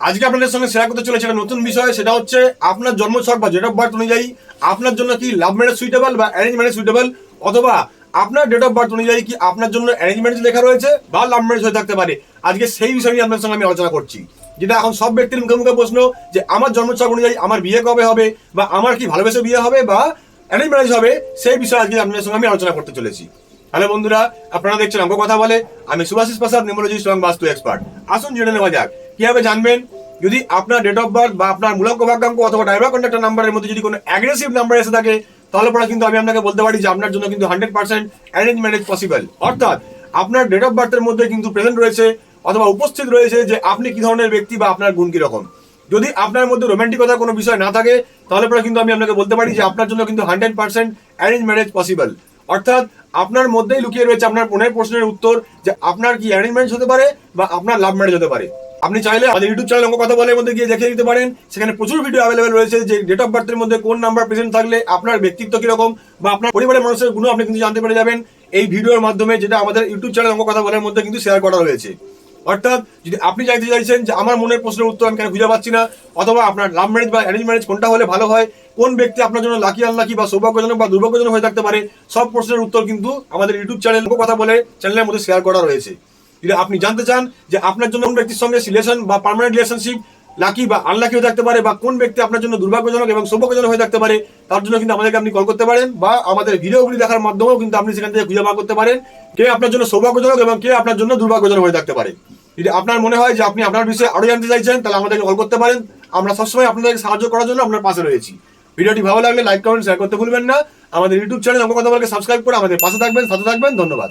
আজকে আপনাদের সঙ্গে শেয়ার করতে চলেছে একটা নতুন বিষয়, সেটা হচ্ছে আপনার জন্মছক বা ডেট অফ বার্থ অনুযায়ী আপনার জন্য কি লাভ ম্যারেজ সুইটেবল বা অ্যারেঞ্জ ম্যারেজ সুইটেবল অথবা আপনার ডেট অফ বার্থ অনুযায়ী কি আপনার জন্য অ্যারেঞ্জ ম্যারেজ লেখা রয়েছে বা লাভ ম্যারেজ হয়ে থাকতে পারে। আজকে সেই বিষয় নিয়ে আপনার সঙ্গে আমি আলোচনা করছি, যেটা এখন সব ব্যক্তির মুখে মুখে প্রশ্ন যে আমার জন্ম জন্মছক অনুযায়ী আমার বিয়ে কবে হবে বা আমার কি ভালোবেসে বিয়ে হবে বা অ্যারেঞ্জ ম্যারেজ হবে, সেই বিষয়ে আজকে আপনাদের সঙ্গে আমি আলোচনা করতে চলেছি। হ্যালো বন্ধুরা, আপনারা দেখছেন অঙ্ক কথা বলে, আমি সুভাষিস প্রসাদ নিউমোলজিস্ট এবং বাস্তু এক্সপার্ট আসুন জেনে নেওয়া যাক কীভাবে জানবেন? যদি আপনার ডেট অফ বার্থ বা আপনার মূলক ভাগ্যাঙ্ক অথবা ড্রাইভার কন্ট্যাক্টর নাম্বারের মধ্যে যদি কোনো অ্যাগ্রেসিভ নাম্বার এসে থাকে, তাহলে পরে কিন্তু আমি আপনাকে বলতে পারি যে আপনার জন্য কিন্তু hundred percent arrange marriage possible অর্থাৎ আপনার ডেট অফ বার্থের মধ্যে কিন্তু প্রেজেন্ট রয়েছে অথবা উপস্থিত রয়েছে যে আপনি কি ধরনের ব্যক্তি বা আপনার গুণ কীরকম। যদি আপনার মধ্যে রোমান্টিকতার কোনো বিষয় না থাকে, তাহলে পরে কিন্তু আমি আপনাকে বলতে পারি যে আপনার জন্য কিন্তু hundred percent arrange marriage possible অর্থাৎ আপনার মধ্যেই লুকিয়ে রয়েছে আপনার পনেরো প্রশ্নের উত্তর যে আপনার কি অ্যারেঞ্জ ম্যারেজ হতে পারে বা আপনার লাভ ম্যারেজ হতে পারে। আপনি চাইলে আমাদের ইউটিউব চ্যানেল অঙ্ক কথা বলার মধ্যে গিয়ে দেখে নিতে পারেন। সেখানে প্রচুর ভিডিও অ্যাভেলেবেল রয়েছে। যে ডেট অফ বার্থের মধ্যে কোন নাম্বার প্রেজেন্ট থাকলে, আপনার ব্যক্তিত্ব কীরকম বা আপনার পরিবারের মানুষের গুণ আপনি কিন্তু জানতে পেরে যাবেন। এই ভিডিওর মাধ্যমে যেটা আমাদের ইউটিউব চ্যানেল অঙ্ক কথা বলার মধ্যে কিন্তু শেয়ার করা রয়েছে। অর্থাৎ, যদি আপনি চাইতে চাইছেন যে আমার মনের প্রশ্নের উত্তর আমি কেন খুঁজে পাচ্ছি না, অথবা আপনার লাভ ম্যারেজ বা অ্যারেঞ্জ ম্যারেজ কোনটা হলে ভালো হয়, কোন ব্যক্তি আপনার জন্য লাকি আনলাকি বা সৌভাগ্যজনক বা দুর্ভাগ্যজনক হয়ে থাকতে পারে, সব প্রশ্নের উত্তর কিন্তু আমাদের ইউটিউব চ্যানেল কথা বলে চ্যানেলের মধ্যে শেয়ার করা রয়েছে। যদি আপনি জানতে চান যে আপনার জন্য কোন ব্যক্তির সঙ্গে রিলেশন বা পার্মানেন্ট রিলেশনশিপ লাকি বা আনলাকি হয়ে থাকতে পারে বা কোন ব্যক্তি আপনার জন্য দুর্ভাগ্যজনক এবং সৌভাগ্যজনক হয়ে থাকতে পারে, তার জন্য কিন্তু আমাদেরকে আপনি কল করতে পারেন বা আমাদের ভিডিওগুলি দেখার মাধ্যমেও কিন্তু আপনি সেখান থেকে খুঁজে বার করতে পারেন কে আপনার জন্য সৌভাগ্যজনক এবং কে আপনার জন্য দুর্ভাগ্যজনক হয়ে থাকতে পারে। যদি আপনার মনে হয় যে আপনি আপনার বিষয়ে আরও জানতে চাইছেন, তাহলে আমাদেরকে কল করতে পারেন। আমরা সবসময় আপনাদেরকে সাহায্য করার জন্য আপনার পাশে রয়েছি। ভিডিওটি ভালো লাগলে লাইক কমেন্ট শেয়ার করতে ভুলবেন না। আমাদের ইউটিউব চ্যানেল অঙ্ক কথা বলকে সাবস্ক্রাইব করে আমাদের পাশে থাকবেন, সাথে থাকবেন। ধন্যবাদ।